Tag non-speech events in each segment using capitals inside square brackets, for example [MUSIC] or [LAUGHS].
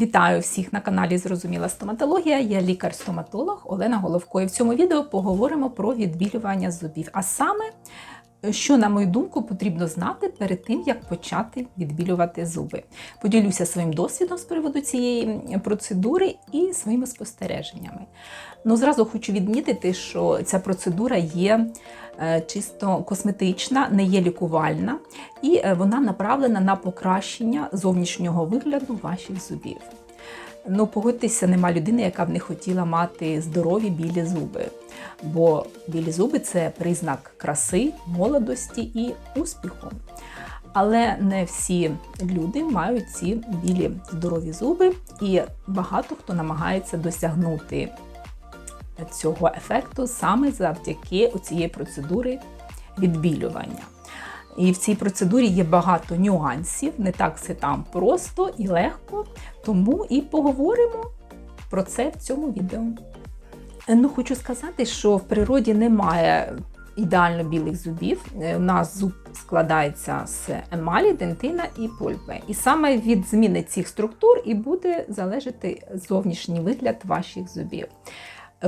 Вітаю всіх на каналі Зрозуміла стоматологія. Я лікар-стоматолог Олена Головко. І в цьому відео поговоримо про відбілювання зубів. А саме, що, на мою думку, потрібно знати перед тим, як почати відбілювати зуби. Поділюся своїм досвідом з приводу цієї процедури і своїми спостереженнями. Ну, зразу хочу відмітити, що ця процедура є е, чисто косметична, не є лікувальна, і е, вона направлена на покращення зовнішнього вигляду ваших зубів. Ну, погодьтеся, нема людини, яка б не хотіла мати здорові білі зуби. Бо білі зуби це признак краси, молодості і успіху. Але не всі люди мають ці білі здорові зуби, і багато хто намагається досягнути цього ефекту саме завдяки цієї процедури відбілювання. І в цій процедурі є багато нюансів, не так все там просто і легко. Тому і поговоримо про це в цьому відео. Ну, хочу сказати, що в природі немає ідеально білих зубів. У нас зуб складається з емалі, дентина і пульпи. І саме від зміни цих структур і буде залежати зовнішній вигляд ваших зубів.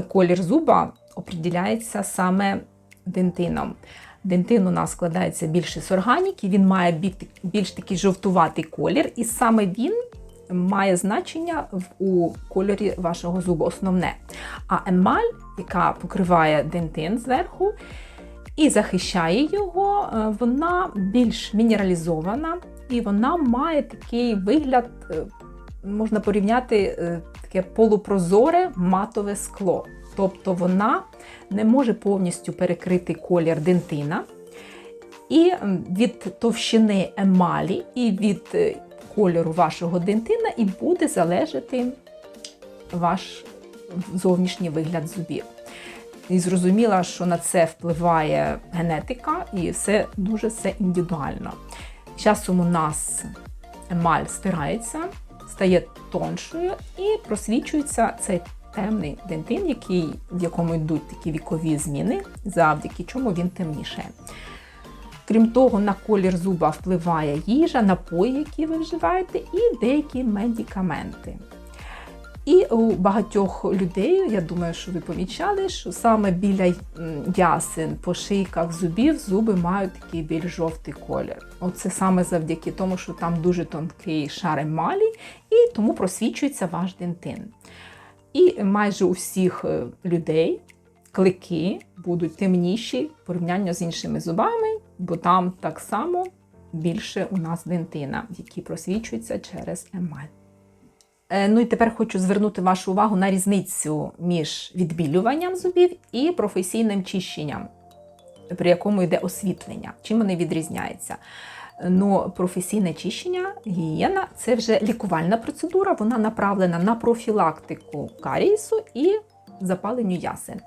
Колір зуба определяється саме дентином. Дентин у нас складається більше з органіки, він має більш такий жовтуватий колір, і саме він має значення у кольорі вашого зубу, основне. А емаль, яка покриває дентин зверху і захищає його, вона більш мінералізована і вона має такий вигляд, можна порівняти таке полупрозоре матове скло. Тобто вона не може повністю перекрити колір дентина. І від товщини емалі, і від кольору вашого дентина, і буде залежати ваш зовнішній вигляд зубів. І зрозуміла, що на це впливає генетика, і все дуже все індивідуально. Часом у нас емаль стирається, стає тоншою і просвічується цей темний дентин, який, в якому йдуть такі вікові зміни, завдяки чому він темніше. Крім того, на колір зуба впливає їжа, напої, які ви вживаєте, і деякі медикаменти. І у багатьох людей, я думаю, що ви помічали, що саме біля ясен, по шийках зубів зуби мають такий більш жовтий колір. Оце саме завдяки тому, що там дуже тонкий шар емалі, і тому просвічується ваш дентин. І майже у всіх людей клики будуть темніші в порівнянні з іншими зубами, бо там так само більше у нас дентина, які просвічуються через емаль. Ну і тепер хочу звернути вашу увагу на різницю між відбілюванням зубів і професійним чищенням, при якому йде освітлення. Чим вони відрізняються? Ну, професійне чищення, гігієна це вже лікувальна процедура, вона направлена на профілактику карієсу і запаленню ясен.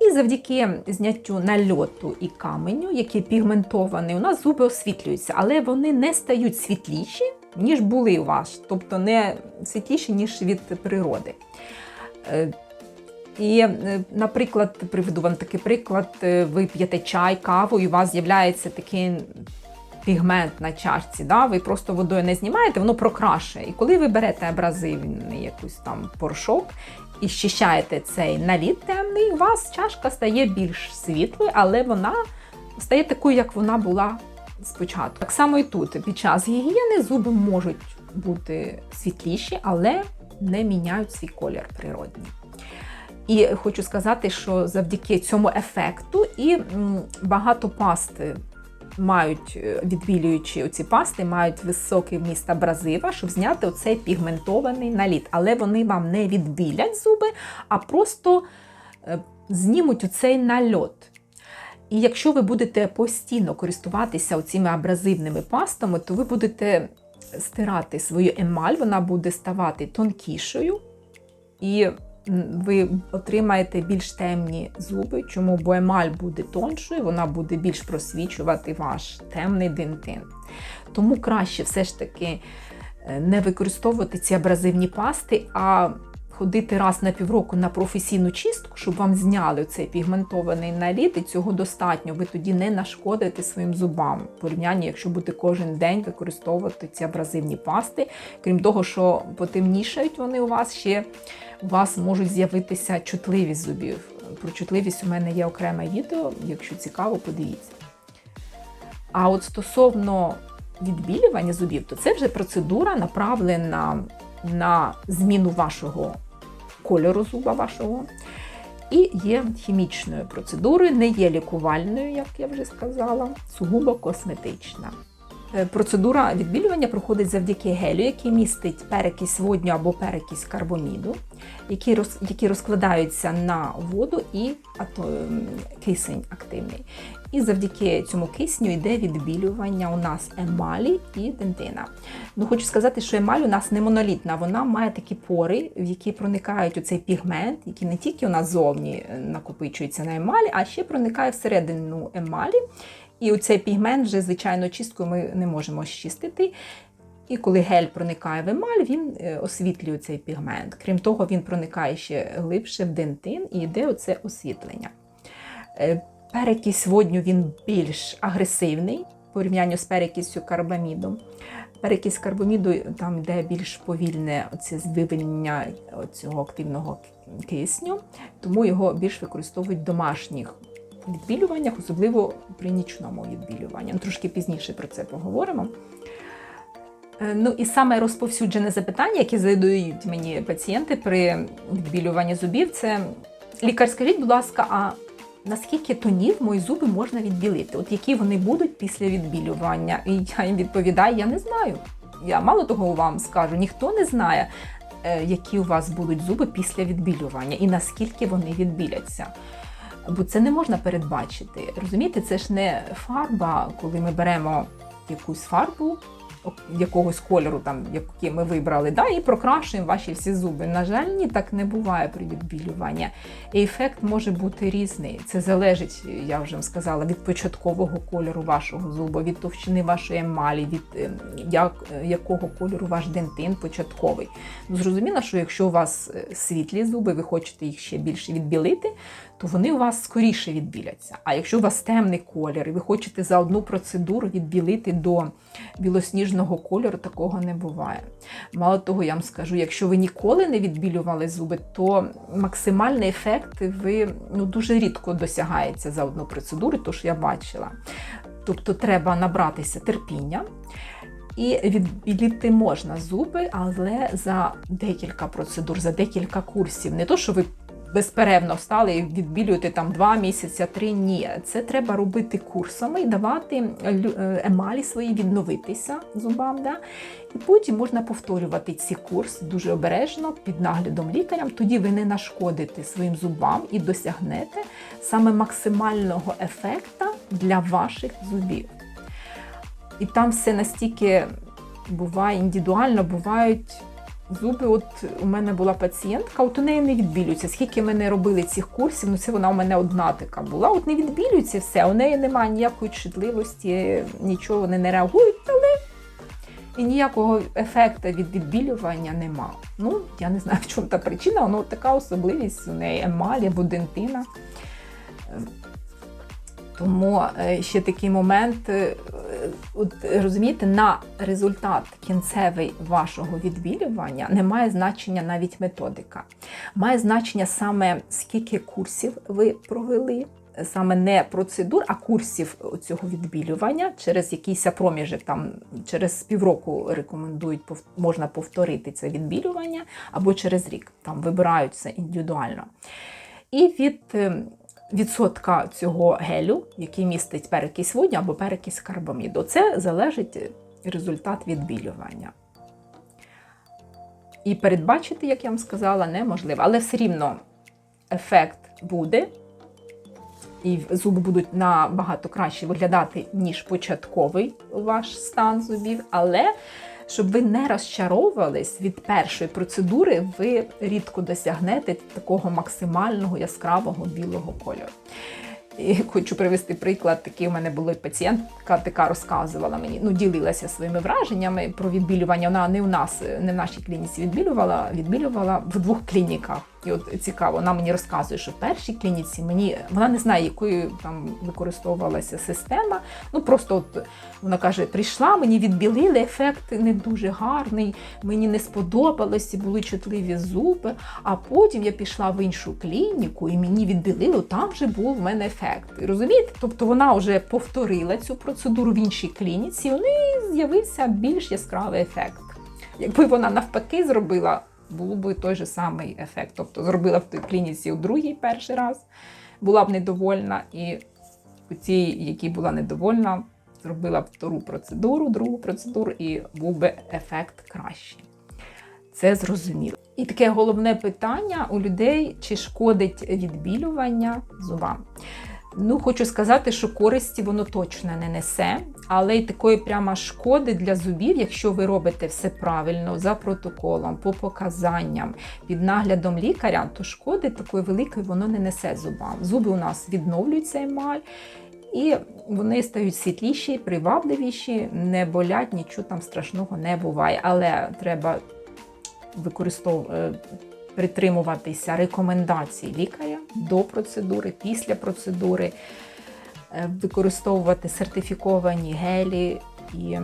І завдяки зняттю нальоту і каменю, який пігментований, у нас зуби освітлюються, але вони не стають світліші, ніж були у вас, тобто не світліші, ніж від природи. І, наприклад, приведу вам такий приклад: ви п'єте чай, каву, і у вас з'являється такий пігмент на чашці, да? ви просто водою не знімаєте, воно прокрашує. І коли ви берете абразивний якийсь там порошок і щищаєте цей наліт темний, у вас чашка стає більш світлою, але вона стає такою, як вона була спочатку. Так само і тут під час гігієни зуби можуть бути світліші, але не міняють свій колір природній. І хочу сказати, що завдяки цьому ефекту і багато пасти мають, відбілюючи оці пасти, мають високий вміст абразива, щоб зняти оцей пігментований наліт. Але вони вам не відбілять зуби, а просто знімуть оцей нальот. І якщо ви будете постійно користуватися цими абразивними пастами, то ви будете стирати свою емаль, вона буде ставати тонкішою. І ви отримаєте більш темні зуби, чому бо емаль буде тоншою, вона буде більш просвічувати ваш темний дентин. Тому краще все ж таки не використовувати ці абразивні пасти, а ходити раз на півроку на професійну чистку, щоб вам зняли цей пігментований наліт, і цього достатньо. Ви тоді не нашкодите своїм зубам. В порівнянні, якщо будете кожен день використовувати ці абразивні пасти. Крім того, що потемнішають вони у вас, ще у вас можуть з'явитися чутливість зубів. Про чутливість у мене є окреме відео, якщо цікаво, подивіться. А от стосовно відбілювання зубів, то це вже процедура направлена на зміну вашого кольору зуба вашого. І є хімічною процедурою, не є лікувальною, як я вже сказала, сугубо косметична. Е, Процедура відбілювання проходить завдяки гелю, який містить перекись водню або перекись карбоміду, які роз, які розкладаються на воду і ато, кисень активний. І завдяки цьому кисню йде відбілювання у нас емалі і дентина. Ну, хочу сказати, що емаль у нас не монолітна, вона має такі пори, в які проникають у цей пігмент, який не тільки у нас зовні е, накопичується на емалі, а ще проникає всередину емалі. І оцей пігмент вже, звичайно, чисткою ми не можемо щистити. І коли гель проникає в емаль, він е, освітлює цей пігмент. Крім того, він проникає ще глибше в дентин і йде оце освітлення. Е, Перекись водню він більш агресивний в порівнянні з перекисю карбаміду. Перекись карбаміду там йде більш повільне оце вивільнення цього активного кисню, тому його більш використовують в домашніх відбілюваннях, особливо при нічному відбілюванні. Ну, Трошки пізніше про це поговоримо. Е, Ну і саме розповсюджене запитання, яке задають мені пацієнти при відбілюванні зубів, це лікар, скажіть, будь ласка, а наскільки тонів мої зуби можна відбілити? От які вони будуть після відбілювання? І я їм відповідаю, я не знаю. Я мало того вам скажу, ніхто не знає, е, які у вас будуть зуби після відбілювання і наскільки вони відбіляться. Бо це не можна передбачити. Розумієте, це ж не фарба, коли ми беремо якусь фарбу якогось кольору, там, який ми вибрали, да, і прокрашуємо ваші всі зуби. На жаль, ні, так не буває при відбілюванні. Ефект може бути різний. Це залежить, я вже вам сказала, від початкового кольору вашого зуба, від товщини вашої емалі, від е, як, якого кольору ваш дентин початковий. Ну, Зрозуміло, що якщо у вас е, світлі зуби, ви хочете їх ще більше відбілити, то вони у вас скоріше відбіляться. А якщо у вас темний колір, і ви хочете за одну процедуру відбілити до білосніжного кольору, такого не буває. Мало того, я вам скажу, якщо ви ніколи не відбілювали зуби, то максимальний ефект ви ну, дуже рідко досягається за одну процедуру, то що я бачила. Тобто треба набратися терпіння. І відбілити можна зуби, але за декілька процедур, за декілька курсів. Не то, що ви безперервно встали і відбілюєте там два місяці, три ні. Це треба робити курсами і давати емалі свої відновитися зубам. Да? І потім можна повторювати ці курси дуже обережно під наглядом лікарям. Тоді ви не нашкодите своїм зубам і досягнете саме максимального ефекта для ваших зубів. І там все настільки буває індивідуально, бувають зуби. От у мене була пацієнтка, от у неї не відбілюються. Скільки ми не робили цих курсів, ну це вона у мене одна така була. От не відбілюється все, у неї немає ніякої чутливості, нічого вони не реагують, але і ніякого ефекту від відбілювання нема. Ну, я не знаю, в чому та причина, воно така особливість у неї емаль або дентина. Тому е, ще такий момент, е, от, розумієте, на результат кінцевий вашого відбілювання не має значення навіть методика. Має значення саме скільки курсів ви провели, саме не процедур, а курсів цього відбілювання через якийсь проміжок, там через півроку рекомендують можна повторити це відбілювання, або через рік там вибираються індивідуально. І від е, відсотка цього гелю, який містить перекись водню або перекись карбаміду. Це залежить результат відбілювання. І передбачити, як я вам сказала, неможливо. Але все рівно ефект буде, і зуби будуть набагато краще виглядати, ніж початковий ваш стан зубів. Але щоб ви не розчаровувались від першої процедури, ви рідко досягнете такого максимального яскравого білого кольору. І хочу привести приклад. Такий у мене була пацієнтка, така розказувала мені, ну ділилася своїми враженнями про відбілювання. Вона не у нас, не в нашій клініці відбілювала, відбілювала в двох клініках. І от цікаво, вона мені розказує, що в першій клініці мені вона не знає, якою там використовувалася система. Ну просто от вона каже: прийшла, мені відбілили, ефект не дуже гарний, мені не сподобалось, були чутливі зуби. А потім я пішла в іншу клініку і мені відбілило, там вже був в мене ефект. Розумієте? Тобто вона вже повторила цю процедуру в іншій клініці, і у неї з'явився більш яскравий ефект. Якби вона навпаки зробила був би той же самий ефект. Тобто зробила в тій клініці у другий перший раз, була б недовольна, і у цій, якій була недовольна, зробила б втору процедуру, другу процедуру, і був би ефект кращий. Це зрозуміло. І таке головне питання у людей: чи шкодить відбілювання зубам? Ну, хочу сказати, що користі воно точно не несе, але й такої прямо шкоди для зубів, якщо ви робите все правильно за протоколом, по показанням, під наглядом лікаря, то шкоди такої великої воно не несе зубам. Зуби у нас відновлюються емаль, і вони стають світліші, привабливіші, не болять, нічого там страшного не буває. Але треба використовувати притримуватися рекомендацій лікаря до процедури, після процедури, е, використовувати сертифіковані гелі. І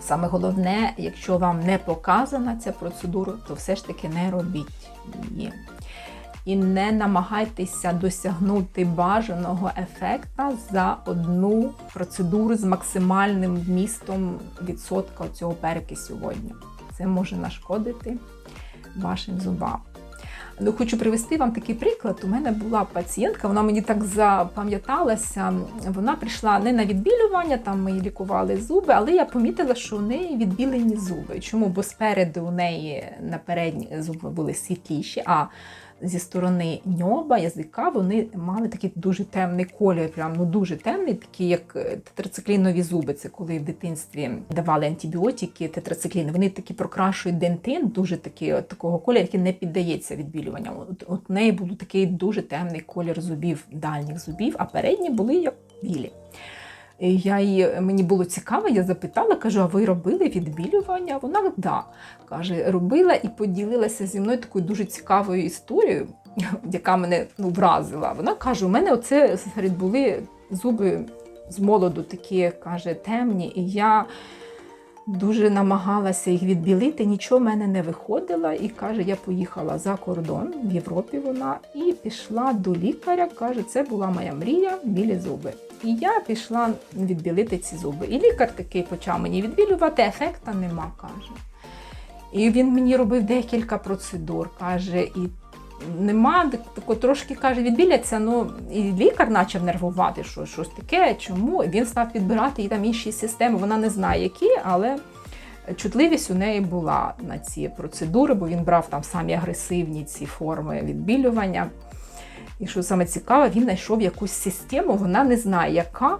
саме головне, якщо вам не показана ця процедура, то все ж таки не робіть її. І не намагайтеся досягнути бажаного ефекта за одну процедуру з максимальним вмістом відсотка цього перекисю водню. Це може нашкодити вашим зубам. Ну, Хочу привести вам такий приклад. У мене була пацієнтка, вона мені так запам'яталася. Вона прийшла не на відбілювання, там ми лікували зуби, але я помітила, що у неї відбілені зуби. Чому? Бо спереду у неї на передні зуби були світліші, а зі сторони ньоба, язика, вони мали такий дуже темний колір, прям ну дуже темний, такий, як е, тетрациклінові зуби. Це коли в дитинстві давали антибіотики, тетрацикліни. Вони такі прокрашують дентин, дуже такі, от, такого кольору, який не піддається відбілюванню. От, от неї був такий дуже темний колір зубів, дальніх зубів, а передні були як білі. Я її, Мені було цікаво, я запитала, кажу, а ви робили відбілювання? Вона да. каже, робила і поділилася зі мною такою дуже цікавою історією, [LAUGHS] яка мене ну, вразила. Вона каже: у мене оце серед були зуби з молоду такі, каже, темні, і я дуже намагалася їх відбілити, нічого в мене не виходило. І каже, я поїхала за кордон в Європі. Вона і пішла до лікаря. Каже, це була моя мрія, білі зуби. І я пішла відбілити ці зуби. І лікар такий почав мені відбілювати, ефекта нема, каже. І він мені робив декілька процедур, каже, і нема, тако трошки каже, відбіляться. Ну і лікар почав нервувати, що щось таке, чому. І він став підбирати і там інші системи. Вона не знає, які, але чутливість у неї була на ці процедури, бо він брав там самі агресивні ці форми відбілювання. І що саме цікаве, він знайшов якусь систему, вона не знає, яка.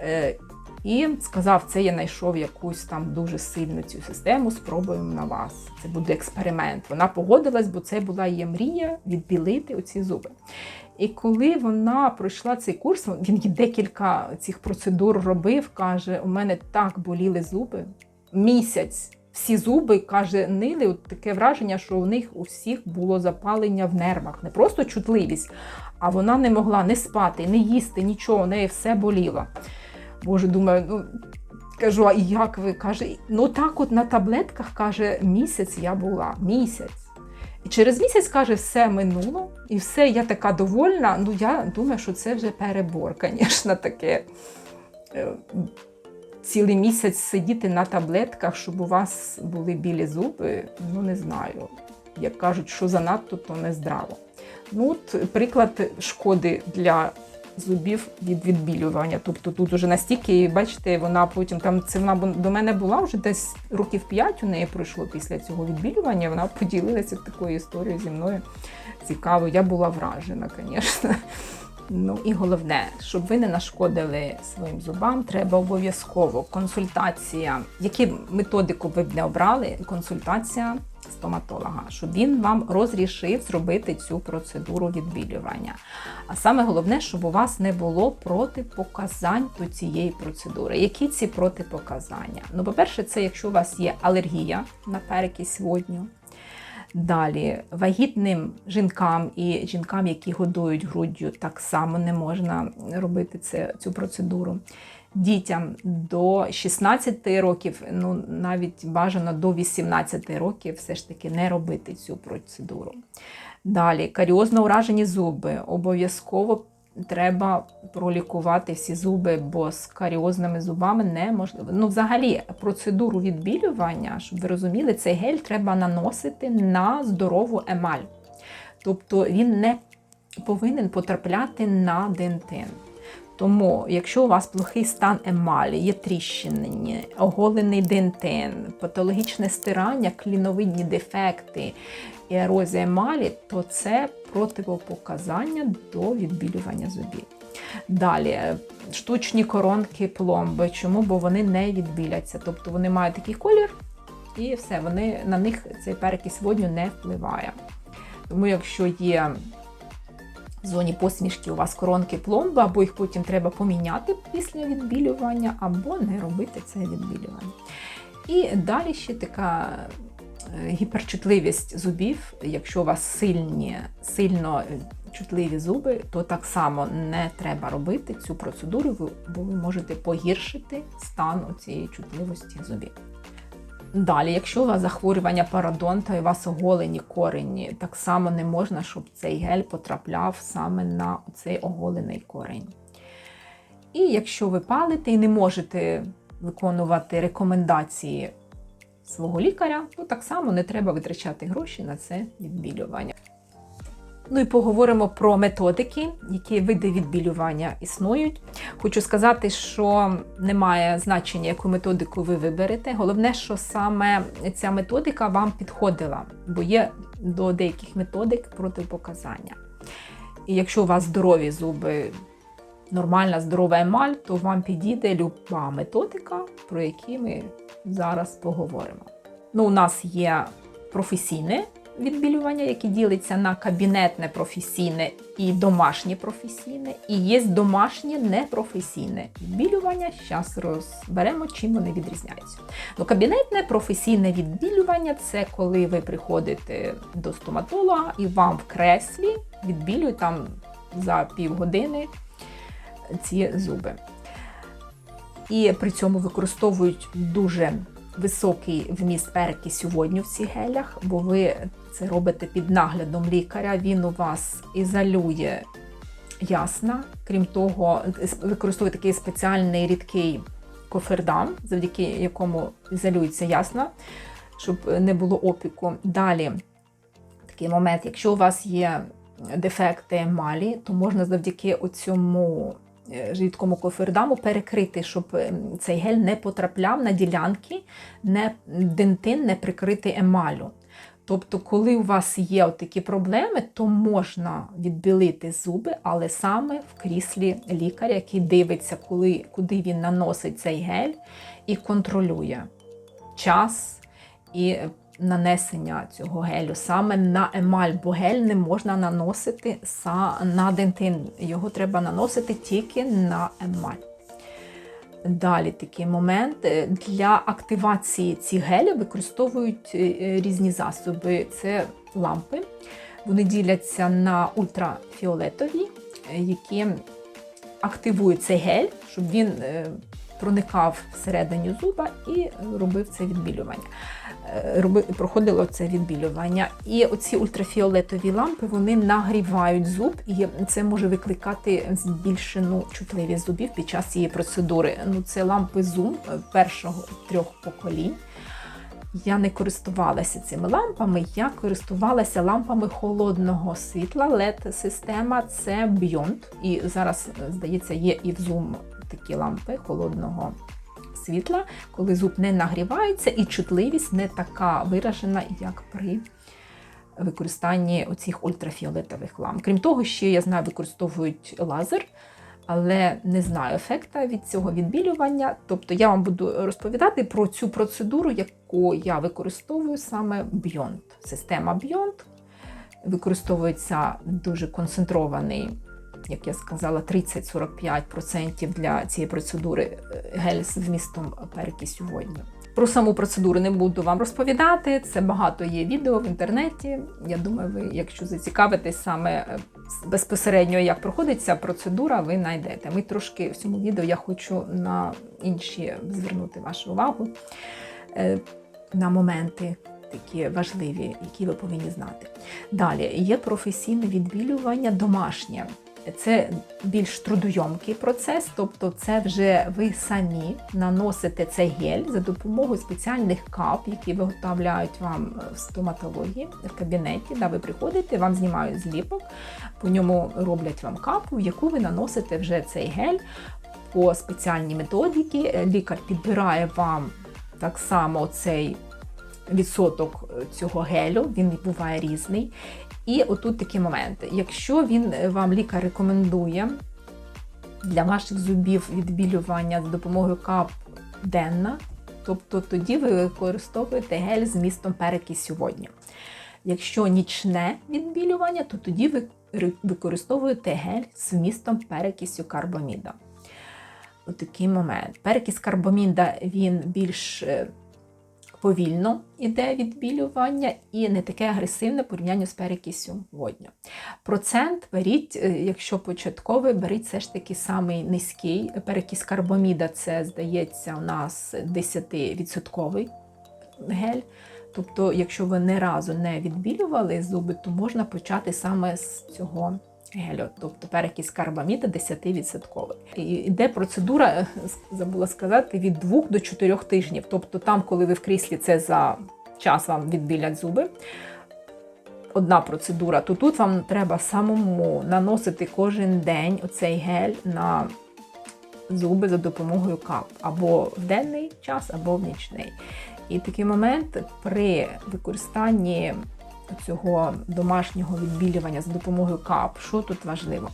Е, і сказав, це я знайшов якусь там дуже сильну цю систему, спробуємо на вас. Це буде експеримент. Вона погодилась, бо це була її мрія відбілити оці зуби. І коли вона пройшла цей курс, він декілька цих процедур робив, каже: у мене так боліли зуби місяць всі зуби, каже, нили. От таке враження, що у них у всіх було запалення в нервах. Не просто чутливість, а вона не могла не спати, не їсти, нічого, у неї все боліло. Боже, думаю, ну. Кажу, а як ви? Каже, ну так от на таблетках, каже, місяць я була, місяць. І через місяць, каже, все минуло, і все, я така довольна. Ну, я думаю, що це вже перебор, [LAUGHS] звісно, таке. Цілий місяць сидіти на таблетках, щоб у вас були білі зуби, ну не знаю. Як кажуть, що занадто, то не здраво. Ну, от Приклад шкоди для зубів від відбілювання. Тобто тут вже настільки, бачите, вона потім там це вона до мене була вже десь років 5 у неї пройшло після цього відбілювання. Вона поділилася такою історією зі мною. Цікаво, я була вражена, [LAUGHS] звісно. Ну і головне, щоб ви не нашкодили своїм зубам, треба обов'язково консультація. Які методику ви б не обрали? Консультація стоматолога, щоб він вам розрішив зробити цю процедуру відбілювання. А саме головне, щоб у вас не було протипоказань до цієї процедури. Які ці протипоказання? Ну, по-перше, це якщо у вас є алергія на перекись водню. Далі вагітним жінкам і жінкам, які годують груддю, так само не можна робити це, цю процедуру. Дітям до 16 років, ну навіть бажано до 18 років, все ж таки не робити цю процедуру. Далі каріозно уражені зуби. Обов'язково треба пролікувати всі зуби, бо з каріозними зубами неможливо. Ну, взагалі, процедуру відбілювання, щоб ви розуміли, цей гель треба наносити на здорову емаль. Тобто він не повинен потрапляти на дентин. Тому, якщо у вас плохий стан емалі, є тріщини, оголений дентин, патологічне стирання, кліновидні дефекти і ерозія емалі, то це противопоказання до відбілювання зубів. Далі, штучні коронки пломби. Чому? Бо вони не відбіляться. Тобто вони мають такий колір, і все, вони, на них цей перекись водню не впливає. Тому, якщо є в зоні посмішки у вас коронки пломби, або їх потім треба поміняти після відбілювання, або не робити це відбілювання. І далі ще така е, гіперчутливість зубів. Якщо у вас сильні, сильно чутливі зуби, то так само не треба робити цю процедуру, бо ви можете погіршити стан цієї чутливості зубів. Далі, якщо у вас захворювання парадонта і у вас оголені корені, так само не можна, щоб цей гель потрапляв саме на цей оголений корень. І якщо ви палите і не можете виконувати рекомендації свого лікаря, то так само не треба витрачати гроші на це відбілювання. Ну і поговоримо про методики, які види відбілювання існують. Хочу сказати, що немає значення, яку методику ви виберете. Головне, що саме ця методика вам підходила, бо є до деяких методик протипоказання. І якщо у вас здорові зуби, нормальна здорова емаль, то вам підійде люба методика, про які ми зараз поговоримо. Ну, У нас є професійне відбілювання, яке ділиться на кабінетне професійне і домашнє професійне, і є домашнє непрофесійне відбілювання. Зараз розберемо, чим вони відрізняються. Ну, Кабінетне професійне відбілювання це коли ви приходите до стоматолога і вам в креслі відбілюють там за півгодини ці зуби. І при цьому використовують дуже високий вміст перекисю водню в цих гелях, бо ви це робите під наглядом лікаря. Він у вас ізолює ясна. Крім того, використовує такий спеціальний рідкий кофердам, завдяки якому ізолюється ясна, щоб не було опіку. Далі такий момент, якщо у вас є дефекти емалі, то можна завдяки цьому Е, рідкому кофердаму перекрити, щоб ем, цей гель не потрапляв на ділянки, не, дентин не прикритий емалю. Тобто, коли у вас є такі проблеми, то можна відбілити зуби, але саме в кріслі лікаря, який дивиться, коли, куди він наносить цей гель, і контролює час і нанесення цього гелю саме на емаль, бо гель не можна наносити на дентин. Його треба наносити тільки на емаль. Далі такий момент. Для активації цих гелів використовують е, різні засоби. Це лампи. Вони діляться на ультрафіолетові, які активують цей гель, щоб він е, проникав всередині зуба і робив це відбілювання. Е, проходило це відбілювання. І оці ультрафіолетові лампи вони нагрівають зуб, і це може викликати збільшену чутливість зубів під час цієї процедури. Ну, Це лампи Zoom першого трьох поколінь. Я не користувалася цими лампами, я користувалася лампами холодного світла. led система це Beyond. І зараз, здається, є і в Zoom такі лампи холодного коли зуб не нагрівається, і чутливість не така виражена, як при використанні оцих ультрафіолетових ламп. Крім того, ще я знаю, використовують лазер але не знаю ефекта від цього відбілювання. Тобто я вам буду розповідати про цю процедуру, яку я використовую саме Beyond. Система Beyond використовується дуже концентрований, як я сказала, 30-45% для цієї процедури е, гель з вмістом перекисю водню. Про саму процедуру не буду вам розповідати. Це багато є відео в інтернеті. Я думаю, ви, якщо зацікавитесь саме е, безпосередньо, як проходить ця процедура, ви знайдете. Ми трошки в цьому відео я хочу на інші звернути вашу увагу е, на моменти. Такі важливі, які ви повинні знати. Далі є професійне відбілювання домашнє. Це більш трудойомкий процес, тобто це вже ви самі наносите цей гель за допомогою спеціальних кап, які виготовляють вам в стоматології в кабінеті. Да, ви приходите, вам знімають зліпок, по ньому роблять вам капу, в яку ви наносите вже цей гель по спеціальній методіки. Лікар підбирає вам так само цей відсоток цього гелю, він буває різний. І отут такі моменти. Якщо він е, вам лікар рекомендує для ваших зубів відбілювання з допомогою кап денна, тобто тоді ви використовуєте гель з містом перекисю водню. Якщо нічне відбілювання, то тоді ви використовуєте гель з вмістом перекисю карбаміда. Отакий момент. Перекис карбаміда він більш е, повільно йде відбілювання і не таке агресивне порівняння з перекисю водню. Процент беріть, е, якщо початковий, беріть все ж таки самий низький. Перекіс карбоміда це, здається, у нас 10% гель. Тобто, якщо ви не разу не відбілювали зуби, то можна почати саме з цього гелю, тобто перекись карбаміда 10%. І Йде процедура, забула сказати, від 2 до 4 тижнів. Тобто, там, коли ви в кріслі це за час вам відбілять зуби. Одна процедура, то тут вам треба самому наносити кожен день оцей гель на зуби за допомогою кап або в денний час, або в нічний. І такий момент при використанні цього домашнього відбілювання за допомогою кап, що тут важливо?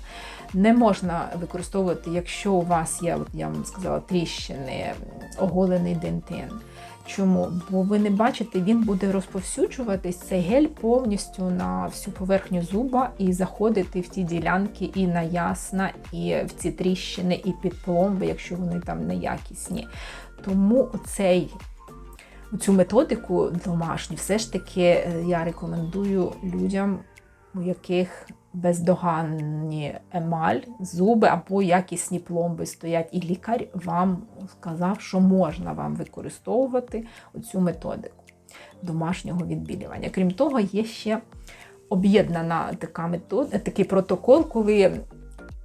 Не можна використовувати, якщо у вас є, от я вам сказала, тріщини, оголений дентин. Чому? Бо ви не бачите, він буде розповсюджуватись цей гель повністю на всю поверхню зуба і заходити в ті ділянки і на ясна, і в ці тріщини, і під пломби, якщо вони там неякісні. Тому цей цю методику домашню все ж таки е, я рекомендую людям, у яких бездоганні емаль, зуби або якісні пломби стоять. І лікар вам сказав, що можна вам використовувати цю методику домашнього відбілювання. Крім того, є ще об'єднана така метода, такий протокол, коли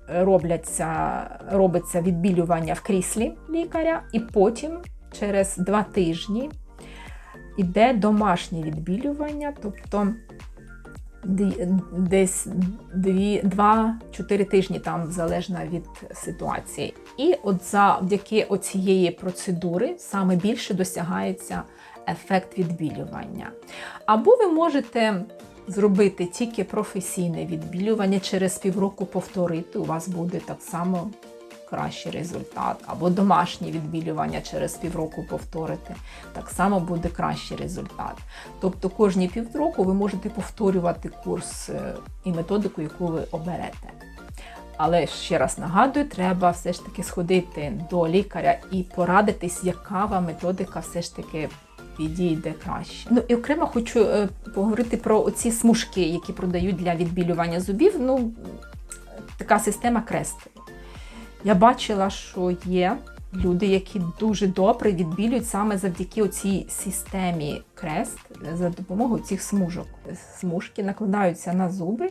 робляться, робиться відбілювання в кріслі лікаря, і потім через два тижні іде домашнє відбілювання, тобто десь 2-4 тижні там залежно від ситуації. І от завдяки оцієї процедури саме більше досягається ефект відбілювання. Або ви можете зробити тільки професійне відбілювання, через півроку повторити, у вас буде так само кращий результат, або домашнє відбілювання через півроку повторити, так само буде кращий результат. Тобто кожні півроку ви можете повторювати курс е, і методику, яку ви оберете. Але ще раз нагадую, треба все ж таки сходити до лікаря і порадитись, яка вам методика все ж таки підійде краще. Ну і окремо хочу е, поговорити про ці смужки, які продають для відбілювання зубів. Ну, така система крест. Я бачила, що є люди, які дуже добре відбілюють саме завдяки цій системі крест за допомогою цих смужок. Смужки накладаються на зуби.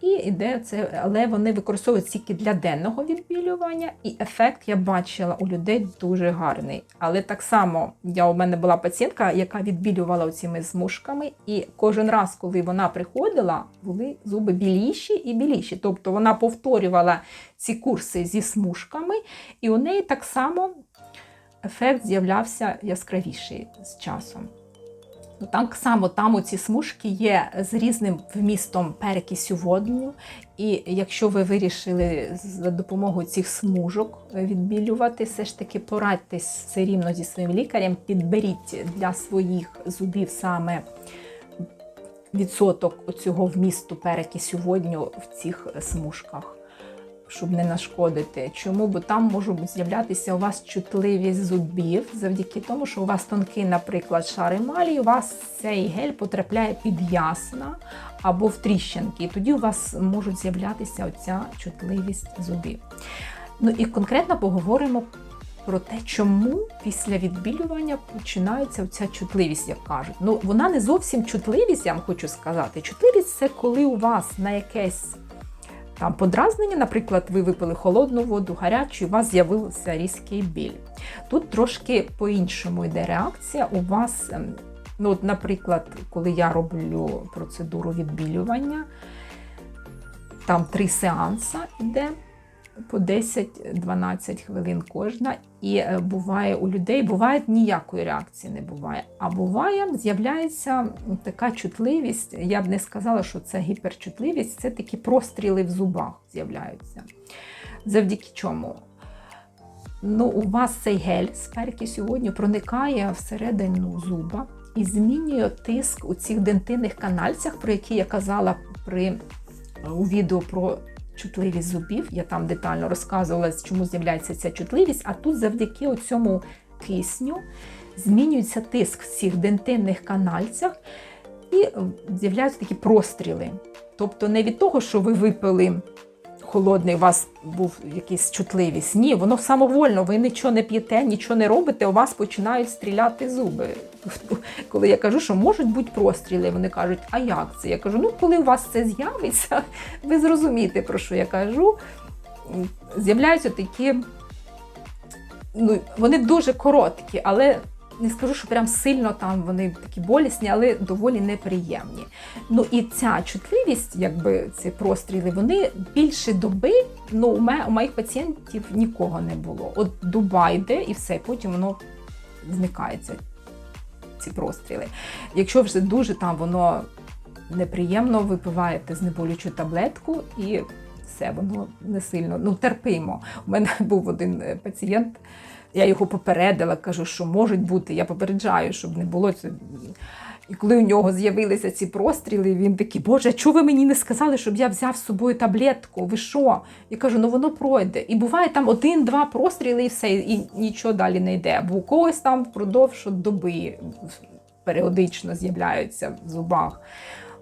І іде це, але вони використовують тільки для денного відбілювання, і ефект я бачила у людей дуже гарний. Але так само я у мене була пацієнтка, яка відбілювала цими змушками, і кожен раз, коли вона приходила, були зуби біліші і біліші. Тобто вона повторювала ці курси зі смужками, і у неї так само ефект з'являвся яскравіший з часом. Ну, так само там оці смужки є з різним вмістом перекисю водню. І якщо ви вирішили за допомогою цих смужок відбілювати, все ж таки порадьтесь все рівно зі своїм лікарем, підберіть для своїх зубів саме відсоток цього вмісту перекисю водню в цих смужках. Щоб не нашкодити. Чому? Бо там можуть з'являтися у вас чутливість зубів завдяки тому, що у вас тонкий, наприклад, шар емалі, у вас цей гель потрапляє під ясна або в тріщинки. І тоді у вас можуть з'являтися оця чутливість зубів. Ну і конкретно поговоримо про те, чому після відбілювання починається ця чутливість, як кажуть. Ну, вона не зовсім чутливість, я вам хочу сказати. Чутливість це коли у вас на якесь там подразнення, наприклад, ви випили холодну воду, гарячу, і у вас з'явився різкий біль. Тут трошки по-іншому йде реакція. У вас, ем, ну, от, наприклад, коли я роблю процедуру відбілювання, там три сеанси йде по 10-12 хвилин кожна. І е, буває у людей, буває ніякої реакції не буває. А буває, з'являється така чутливість. Я б не сказала, що це гіперчутливість, це такі простріли в зубах з'являються. Завдяки чому? Ну, у вас цей гель з перки сьогодні проникає всередину зуба і змінює тиск у цих дентинних канальцях, про які я казала при, у відео про чутливість зубів. Я там детально розказувала, чому з'являється ця чутливість, а тут завдяки цьому кисню змінюється тиск в цих дентинних канальцях і з'являються такі простріли. Тобто не від того, що ви випили холодний, у вас був якийсь чутливість. Ні, воно самовольно, ви нічого не п'єте, нічого не робите, у вас починають стріляти зуби. [LAUGHS] Коли я кажу, що можуть бути простріли, вони кажуть, а як це? Я кажу, ну коли у вас це з'явиться, [LAUGHS] ви зрозумієте, про що я кажу. З'являються такі, ну, вони дуже короткі, але не скажу, що прям сильно там вони такі болісні, але доволі неприємні. Ну і ця чутливість, якби ці простріли, вони більше доби. Ну, у, мене, у моїх пацієнтів нікого не було. От дуба йде і все, потім воно зникається. Ці простріли. Якщо вже дуже там воно неприємно, випиваєте знеболючу таблетку і все, воно не сильно ну терпимо. У мене [LAUGHS] був один пацієнт. Я його попередила, кажу, що можуть бути. Я попереджаю, щоб не було це. І коли у нього з'явилися ці простріли, він такий, Боже, чого ви мені не сказали, щоб я взяв з собою таблетку? Ви що? Я кажу, ну воно пройде. І буває там один-два простріли, і все, і нічого далі не йде. Бо у когось там впродовж доби періодично з'являються в зубах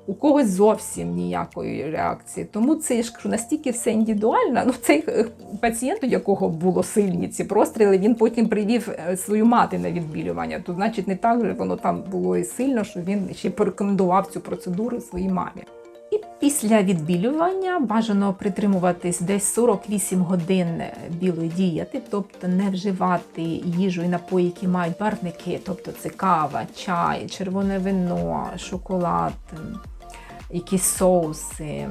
у когось зовсім ніякої реакції. Тому це я ж кажу, настільки все індивідуально. Ну, цей е, пацієнт, у якого було сильні ці простріли, він потім привів е, свою мати на відбілювання. То, значить, не так же воно там було і сильно, що він ще порекомендував цю процедуру своїй мамі. І після відбілювання бажано притримуватись десь 48 годин білої дієти, тобто не вживати їжу і напої, які мають барвники, тобто це кава, чай, червоне вино, шоколад якісь соуси,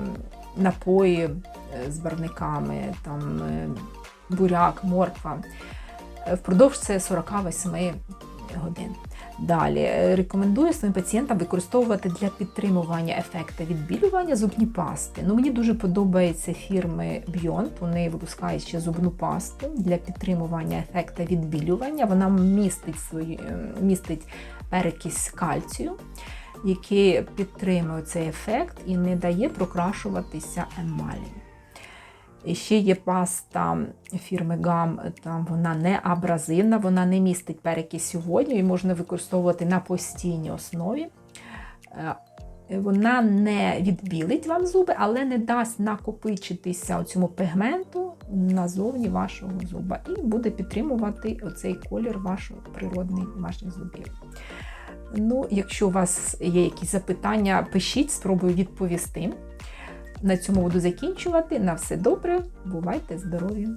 напої е, з барвниками, там е, буряк, морква. Е, впродовж це 48 годин. Далі рекомендую своїм пацієнтам використовувати для підтримування ефекту відбілювання зубні пасти. Ну, Мені дуже подобається фірми Beyond, Вони випускають ще зубну пасту для підтримування ефекту відбілювання. Вона містить свої, містить перекись кальцію який підтримує цей ефект і не дає прокрашуватися емалі. І ще є паста фірми Гам, там вона не абразивна, вона не містить перекисю водню і можна використовувати на постійній основі. Е, вона не відбілить вам зуби, але не дасть накопичитися цьому пігменту назовні вашого зуба і буде підтримувати оцей колір вашого природний ваших зубів. Ну, якщо у вас є якісь запитання, пишіть, спробую відповісти. На цьому буду закінчувати. На все добре, бувайте здорові!